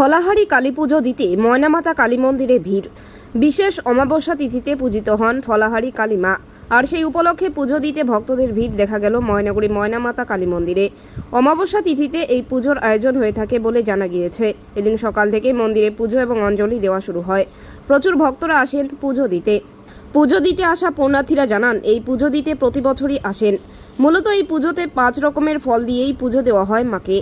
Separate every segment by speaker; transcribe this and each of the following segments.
Speaker 1: ফলাহারি কালী পুজো দিতে ময়নামাতা কালী মন্দিরে ভিড়। বিশেষ অমাবস্যা তিথিতে পূজিত হন ফলাহারি কালী মা। আর সেই উপলক্ষে পুজো দিতে ভক্তদের ভিড় দেখা গেল ময়নাগুড়ি ময়নামাতা কালী মন্দিরে। অমাবস্যা তিথিতে এই পুজোর আয়োজন হয়ে থাকে বলে জানা গিয়েছে। এদিন সকাল থেকে মন্দিরে পুজো এবং অঞ্জলি দেওয়া শুরু হয়। প্রচুর ভক্তরা আসেন পুজো দিতে। পুজো দিতে আসা পুণ্যার্থীরা জানান, এই পুজো দিতে প্রতি বছরই আসেন। মূলত এই পুজোতে পাঁচ রকমের ফল দিয়েই পুজো দেওয়া হয় মাকে।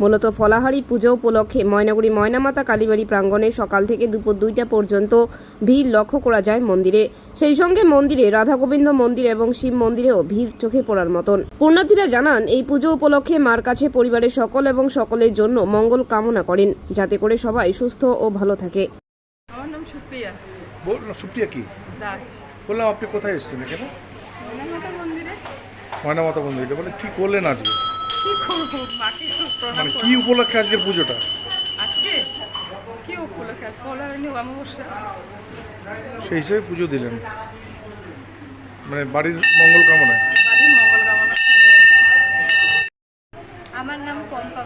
Speaker 1: মূলত ফলাহারি পুজো উপলক্ষে ময়নাগুড়ি ময়নামাতা কালীবাড়ি প্রাঙ্গণে সকাল থেকে দুপুর দুইটা পর্যন্ত ভিড় লক্ষ্য করা যায় মন্দিরে। সেই সঙ্গে মন্দিরে রাধা গোবিন্দ মন্দির এবং শিব মন্দিরেও ভিড় চোখে পড়ার মতন। পুণ্যার্থীরা জানান এই পুজো উপলক্ষে মার কাছে পরিবারের সকল এবং সকলের জন্য মঙ্গল কামনা করেন যাতে করে সবাই সুস্থ ও ভালো থাকে।
Speaker 2: আমার নাম সুপ্রিয়া।
Speaker 3: সুপ্রিয়া কি?
Speaker 2: দাস।
Speaker 3: বললাম আপনি কোথায় এসেছেন এখানে?
Speaker 2: ময়নামাতা মন্দিরে।
Speaker 3: ময়নামাতা মন্দিরে। বলে কি করলেন আজকে?
Speaker 2: কি করব? মাকে প্রণাম
Speaker 3: মানে কি
Speaker 2: করব।
Speaker 3: উপলক্ষে আজকের পুজোটা?
Speaker 2: আজকে? কি উপলক্ষে? আজকে কলারণী অমাবস্যা।
Speaker 3: সেই হিসেবে পুজো দিলেন। মানে বাড়ির মঙ্গল কামনায়।
Speaker 2: বাড়ির মঙ্গল কামনা। আমার নাম পম্পা।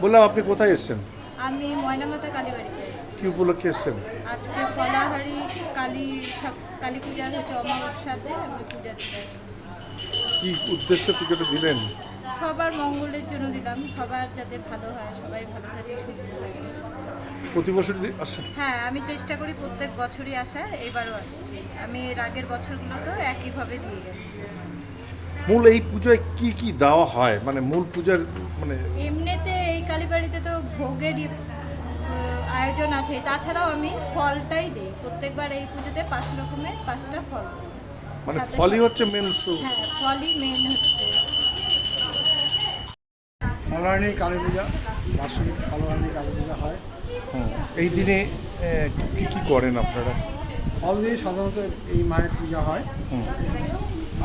Speaker 3: বললাম আপনি কোথায় এসছেন?
Speaker 2: আমি ময়নামাতা কালীবাড়িতে
Speaker 3: কি উপলক্ষে এসেছেন?
Speaker 2: আজকে ফলাহারি কালী ঠাক- কালী পূজার হচ্ছে অমাবস্যাতে আমি পূজা দিতে এসেছি।
Speaker 3: কি উদ্দেশ্যে পুজোটা দিলেন?
Speaker 2: সবার মঙ্গলের জন্য দিলাম সবার যাতে ভালো হয় সবাই ভালো থাকে সুস্থ থাকে।
Speaker 3: প্রতি বছর
Speaker 2: হ্যাঁ আমি চেষ্টা করি প্রত্যেক বছরই আসার এবারও আসছি। আমি এর আগের বছরগুলোতেও একইভাবে দিয়ে গেছি।
Speaker 3: মূল এই পুজোয় কি কি দেওয়া হয়? মানে মূল পূজার মানে
Speaker 2: এমনিতে এই কালীবাড়িতে তো ভোগেরই আহ, আয়োজন আছে। তাছাড়াও আমি ফলটাই দিই। প্রত্যেকবার এই পুজোতে পাঁচ রকমের পাঁচটা ফল।
Speaker 3: মানে ফলই হচ্ছে মেন
Speaker 2: হ্যাঁ ফলই মেন হচ্ছে।
Speaker 4: ফলাহানি কালী পূজা বার্ষিক ফলাহানি কালী পূজা হয়।
Speaker 3: এই দিনে কি কি করেন আপনারা?
Speaker 4: দিয়ে সাধারণত এই মায়ের পূজা হয়।
Speaker 3: হুম।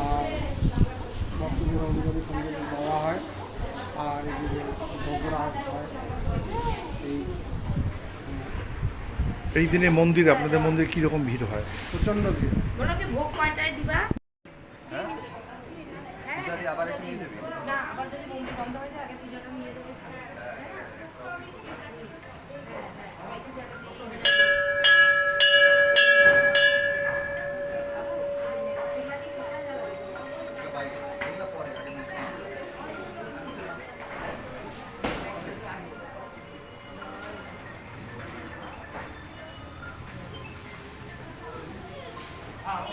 Speaker 4: আর ভক্তদের অনুযায়ী সঙ্গে দেওয়া হয়। আর এদিকে ভোগরাগ হয় এই
Speaker 3: এই দিনে মন্দিরে আপনাদের মন্দিরে কীরকম ভিড় হয়?
Speaker 4: প্রচণ্ড ভিড়। Wow.